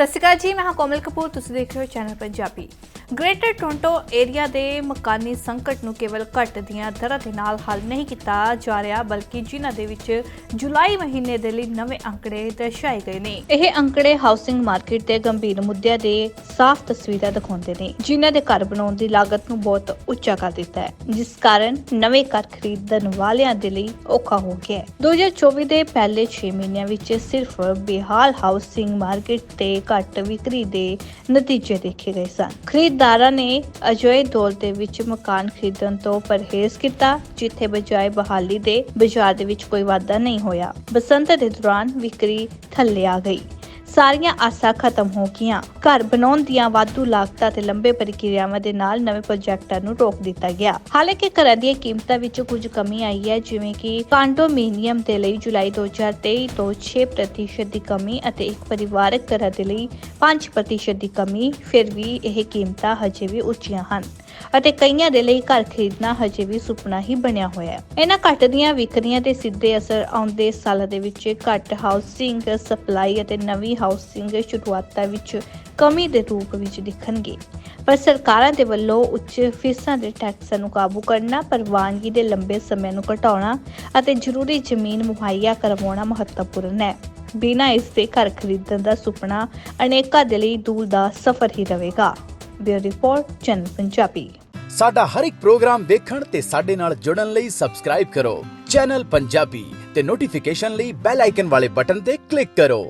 ਸਤਿ ਸ਼੍ਰੀ ਅਕਾਲ ਜੀ, ਮੈਂ ਹਾਂ ਕੋਮਲ ਕਪੂਰ, ਤੁਸੀਂ ਦੇਖ ਰਹੇ ਹੋ channel Punjabi. Greater Toronto area ਦੇ ਮਕਾਨੀ ਸੰਕਟ ਨੂੰ ਕੇਵਲ ਘੱਟ ਦੀਆਂ ਦਰਾਂ ਦੇ ਨਾਲ ਹੱਲ ਨਹੀਂ ਕੀਤਾ ਜਾ ਰਿਹਾ, ਬਲਕਿ ਜਿਨ੍ਹਾਂ ਦੇ ਵਿੱਚ ਜੁਲਾਈ ਮਹੀਨੇ ਦੇ ਲਈ ਨਵੇਂ ਅੰਕੜੇ ਦਰਸਾਏ ਗਏ ਨੇ। ਇਹ ਅੰਕੜੇ ਹਾਊਸਿੰਗ ਮਾਰਕੀਟ ਦੇ ਗੰਭੀਰ ਮੁੱਦਿਆਂ ਦੇ ਸਾਫ਼ ਤਸਵੀਰਾਂ ਦਿਖਾਉਂਦੇ ਨੇ, ਜਿਨ੍ਹਾਂ ਦੇ ਘਰ ਬਣਾਉਣ ਦੀ ਲਾਗਤ ਨੂੰ ਬਹੁਤ ਉੱਚਾ ਕਰ ਦਿੱਤਾ ਹੈ, ਜਿਸ ਕਾਰਨ ਨਵੇਂ ਘਰ ਖਰੀਦਣ ਵਾਲਿਆਂ ਦੇ ਲਈ ਔਖਾ ਹੋ ਗਿਆ ਹੈ। 2024 ਦੇ ਪਹਿਲੇ 6 ਮਹੀਨਿਆਂ ਵਿੱਚ ਸਿਰਫ ਬਿਹਾਲ ਹਾਊਸਿੰਗ ਮਾਰਕੀਟ ਤੇ ਘੱਟ ਵਿਕਰੀ ਦੇ ਨਤੀਜੇ ਦੇਖੇ ਗਏ ਸਨ। ਖਰੀਦਦਾਰਾਂ ਨੇ ਅਜਿਹੇ ਦੌਰ ਦੇ ਵਿੱਚ ਮਕਾਨ ਖਰੀਦਣ ਤੋਂ ਪਰਹੇਜ਼ ਕੀਤਾ, ਜਿੱਥੇ ਬਜਾਏ ਬਹਾਲੀ ਦੇ ਬਾਜ਼ਾਰ ਦੇ ਵਿੱਚ ਕੋਈ ਵਾਧਾ ਨਹੀਂ ਹੋਇਆ। ਬਸੰਤ ਦੇ ਦੌਰਾਨ ਵਿਕਰੀ ਥੱਲੇ ਆ ਗਈ। ਸਾਰੀਆਂ ਆਸਾਂ ਖਤਮ ਹੋ ਗਈਆਂ। ਘਰ ਬਣਾਉਣ ਦੀਆਂ ਵਾਧੂ ਲਾਗਤਾਂ ਤੇ ਲੰਬੇ ਪ੍ਰਕਿਰਿਆਵਾਂ ਦੇ ਨਾਲ ਨਵੇਂ ਪ੍ਰੋਜੈਕਟਾਂ ਨੂੰ ਰੋਕ ਦਿੱਤਾ ਗਿਆ। ਹਾਲਾਂਕਿ ਘਰਾਂ ਦੀਆਂ ਕੀਮਤਾਂ ਵਿੱਚ ਕੁਝ ਕਮੀ ਆਈ ਹੈ, ਜਿਵੇਂ ਕਿ ਕੰਡੋਮੀਨੀਅਮ ਦੇ ਲਈ ਜੁਲਾਈ 2023 ਤੋਂ 6% ਦੀ ਕਮੀ ਅਤੇ ਇੱਕ ਪਰਿਵਾਰਕ ਘਰਾਂ ਦੇ ਲਈ 5% ਦੀ ਕਮੀ, ਫਿਰ ਵੀ ਇਹ ਕੀਮਤਾਂ ਹਜੇ ਵੀ ਉੱਚੀਆਂ ਹਨ ਅਤੇ ਕਈਆਂ ਦੇ ਲਈ ਘਰ ਖਰੀਦਣਾ ਹਜੇ ਵੀ ਸੁਪਨਾ ਹੀ ਬਣਿਆ ਹੋਇਆ ਹੈ। ਇਹਨਾਂ ਘੱਟ ਦੀਆਂ, ਵਿਕਰੀਆਂ ਤੇ ਸਿੱਧੇ ਅਸਰ ਆਉਂਦੇ ਸਾਲਾਂ ਦੇ ਵਿੱਚ ਘੱਟ ਹਾਊਸਿੰਗ ਸਪਲਾਈ ਅਤੇ ਨਵੀਂ ਹਾਊਸਿੰਗ ਸ਼ੁਰੂਆਤਾਂ ਵਿੱਚ ਕਮੀ ਦੇ ਰੂਪ ਵਿੱਚ ਦਿਖਣਗੇ। ਪਰ ਸਰਕਾਰਾਂ ਦੇ ਵੱਲੋਂ ਉੱਚ ਫੀਸਾਂ ਦੇ ਟੈਕਸਾਂ ਨੂੰ ਕਾਬੂ ਕਰਨਾ, ਪ੍ਰਵਾਨਗੀ ਦੇ ਲੰਬੇ ਸਮੇਂ ਨੂੰ ਘਟਾਉਣਾ ਅਤੇ ਜ਼ਰੂਰੀ ਜ਼ਮੀਨ ਮੁਹੱਈਆ ਕਰਵਾਉਣਾ ਮਹੱਤਵਪੂਰਨ ਹੈ। ਬਿਨਾਂ ਇਸ ਦੇ ਘਰ ਖਰੀਦਣ ਦਾ ਸੁਪਨਾ ਅਨੇਕਾਂ ਦੇ ਲਈ ਦੂਰ ਦਾ ਸਫ਼ਰ ਹੀ ਰਹੇਗਾ। Bureau report, channel Punjabi. ਸਾਡਾ ਹਰ ਇੱਕ ਪ੍ਰੋਗਰਾਮ ਦੇਖਣ ਤੇ ਸਾਡੇ ਨਾਲ ਜੁੜਨ ਲਈ ਸਬਸਕ੍ਰਾਈਬ ਕਰੋ। ਚੈਨਲ ਪੰਜਾਬੀ ਤੇ ਨੋਟੀਫਿਕੇਸ਼ਨ ਲਈ ਬੈਲ ਆਈਕਨ ਵਾਲੇ ਬਟਨ ਤੇ ਕਲਿੱਕ ਕਰੋ।